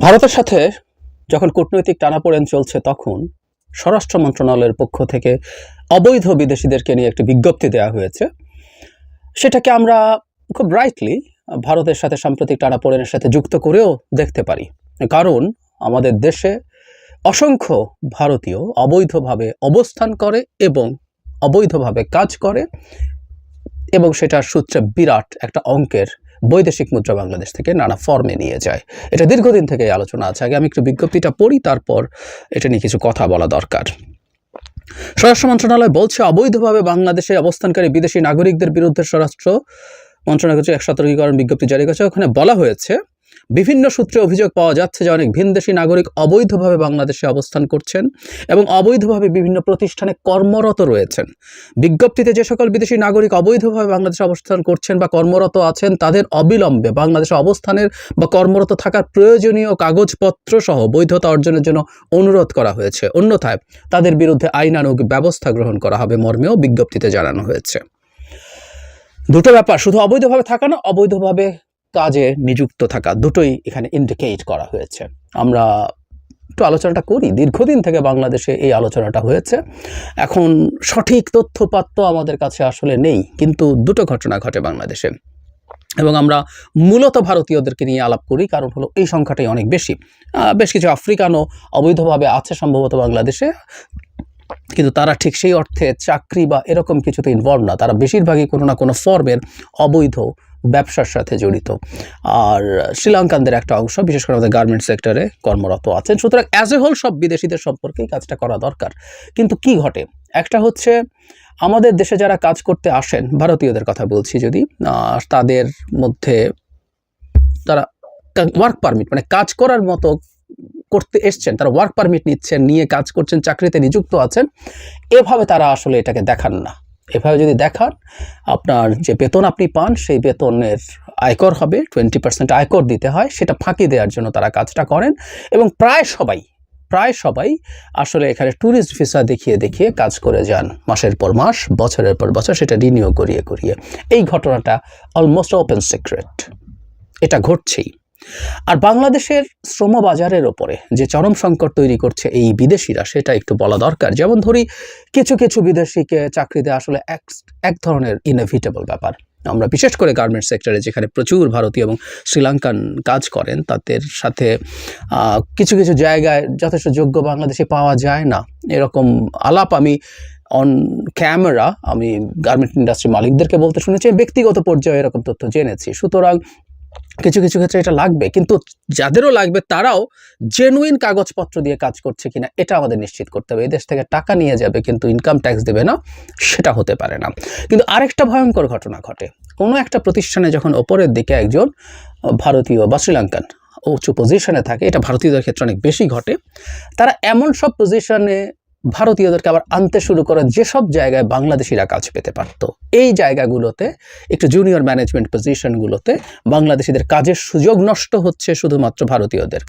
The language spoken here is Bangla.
ভারতের সাথে যখন কূটনৈতিক টানাপোড়েন চলছে তখন স্বরাষ্ট্র মন্ত্রণালয়ের পক্ষ থেকে অবৈধ বিদেশিদেরকে নিয়ে একটি বিজ্ঞপ্তি দেওয়া হয়েছে। সেটাকে আমরা খুব রাইটলি ভারতের সাথে সাম্প্রতিক টানাপোড়েনের সাথে যুক্ত করেও দেখতে পারি। কারণ আমাদের দেশে অসংখ্য ভারতীয় অবৈধভাবে অবস্থান করে এবং অবৈধভাবে কাজ করে এবং সেটার সূত্রে বিরাট একটা অঙ্কের বৈদেশিক মুদ্রা বাংলাদেশ থেকে নানা ফর্মে নিয়ে যায়। এটা দীর্ঘদিন থেকে আলোচনা আছে। আগে আমি একটু বিজ্ঞপ্তিটা পড়ি, তারপর এটা নিয়ে কিছু কথা বলা দরকার। স্বরাষ্ট্র মন্ত্রণালয় বলছে, অবৈধভাবে বাংলাদেশে অবস্থানকারী বিদেশি নাগরিকদের বিরুদ্ধে স্বরাষ্ট্র মন্ত্রণালয় কিছু এক সতর্কীকরণ বিজ্ঞপ্তি জারি করেছে। ওখানে বলা হয়েছে বিভিন্ন সূত্রে অভিযোগ পাওয়া যাচ্ছে যে অনেক ভিনদেশি নাগরিক অবৈধভাবে বাংলাদেশে অবস্থান করছেন এবং অবৈধভাবে বিভিন্ন প্রতিষ্ঠানে কর্মরত রয়েছেন। বিজ্ঞপ্তিতে যে সকল বিদেশি নাগরিক অবৈধভাবে বাংলাদেশে অবস্থান করছেন বা কর্মরত আছেন, তাদের অবিলম্বে বাংলাদেশে অবস্থানের বা কর্মরত থাকার প্রয়োজনীয় কাগজপত্র সহ বৈধতা অর্জনের জন্য অনুরোধ করা হয়েছে। অন্যথায় তাদের বিরুদ্ধে আইনানুগ ব্যবস্থা গ্রহণ করা হবে মর্মেও বিজ্ঞপ্তিতে জানানো হয়েছে। দুটো ব্যাপার, শুধু অবৈধভাবে থাকা না, অবৈধভাবে কাজে নিযুক্ত থাকা দুটোই এখানে ইন্ডিকেট করা হয়েছে। আমরা একটু আলোচনাটা করি। দীর্ঘদিন থেকে বাংলাদেশে এই আলোচনাটা হয়েছে। এখন সঠিক তথ্যপাত্র আমাদের কাছে আসলে নেই, কিন্তু দুটো ঘটনা ঘটে বাংলাদেশে। এবং আমরা মূলত ভারতীয়দেরকে নিয়ে আলাপ করি, কারণ হলো এই সংখ্যাটাই অনেক বেশি। বেশ কিছু আফ্রিকানও অবৈধভাবে আছে সম্ভবত বাংলাদেশে, কিন্তু তারা ঠিক সেই অর্থে চাকরি বা এরকম কিছুতে ইনভলভ না। তারা বেশিরভাগই কোনো না কোনো ফর্মের অবৈধ ব্যবসার সাথে জড়িত। আর শ্রীলঙ্কানদের একটা অংশ, বিশেষ করে আমাদের গার্মেন্টস সেক্টরে কর্মরত আছেন। সুতরাং অ্যাজ এ হোল সব বিদেশিদের সম্পর্কেই কাজটা করা দরকার। কিন্তু কি ঘটে? একটা হচ্ছে, আমাদের দেশে যারা কাজ করতে আসেন, ভারতীয়দের কথা বলছি যদি তাদের মধ্যে তারা ওয়ার্ক পারমিট মানে কাজ করার মতো করতে এসছেন, তারা ওয়ার্ক পারমিট নিচ্ছেন, নিয়ে কাজ করছেন, চাকরিতে নিযুক্ত আছেন, এভাবে তারা আসলে এটাকে দেখান না। এভাবে যদি দেখান, আপনার যে বেতন আপনি পান, সেই বেতনের আয়কর হবে টোয়েন্টি পার্সেন্ট আয়কর দিতে হয়, সেটা ফাঁকি দেওয়ার জন্য তারা কাজটা করেন এবং প্রায় সবাই প্রায় সবাই আসলে এখানে ট্যুরিস্ট ভিসা দেখিয়ে দেখিয়ে কাজ করে যান মাসের পর মাস, বছরের পর বছর, সেটা রিনিউ করিয়ে করিয়ে। এই ঘটনাটা অলমোস্ট ওপেন সিক্রেট এটা ঘটছেই। আর বাংলাদেশের শ্রম বাজারের ওপরে যে চরম সংকট তৈরি করছে এই বিদেশিরা, সেটা একটু বলা দরকার। যেমন ধরি, কিছু কিছু বিদেশিকে চাকরিতে আসলে এক এক ধরনের ইনএভিটেবল ব্যাপার। আমরা বিশেষ করে গার্মেন্টস সেক্টরে যেখানে প্রচুর ভারতীয় এবং শ্রীলঙ্কান কাজ করেন, তাদের সাথে কিছু কিছু জায়গায় যথেষ্ট যোগ্য বাংলাদেশে পাওয়া যায় না। এরকম আলাপ আমি অন ক্যামেরা আমি গার্মেন্ট ইন্ডাস্ট্রি মালিকদেরকে বলতে শুনেছি ব্যক্তিগত পর্যায়ে এরকম তথ্য জেনেছি। সুতরাং কিছু কিছু ক্ষেত্রে এটা লাগবে, কিন্তু যাদেরও লাগবে তারাও জেনুইন কাগজপত্র দিয়ে কাজ করছে কিনা, এটা আমাদের নিশ্চিত করতে হবে। দেশ থেকে টাকা নিয়ে যাবে কিন্তু ইনকাম ট্যাক্স দেবে না, সেটা হতে পারে না। কিন্তু আরেকটা ভয়ঙ্কর ঘটনা ঘটে। কোনো একটা প্রতিষ্ঠানে যখন ওপরের দিকে একজন ভারতীয় বা শ্রীলঙ্কান উঁচু পজিশনে থাকে, এটা ভারতীয়দের ক্ষেত্রে অনেক বেশি ঘটে, তারা এমন সব পজিশনে ভারতীয়দেরকে আবার আনতে শুরু করে যেসব জায়গায় বাংলাদেশিরা কাজ পেতে পারত। এই জায়গাগুলোতে, একটু জুনিয়র ম্যানেজমেন্ট পজিশনগুলোতে বাংলাদেশিদের কাজের সুযোগ নষ্ট হচ্ছে শুধুমাত্র ভারতীয়দের।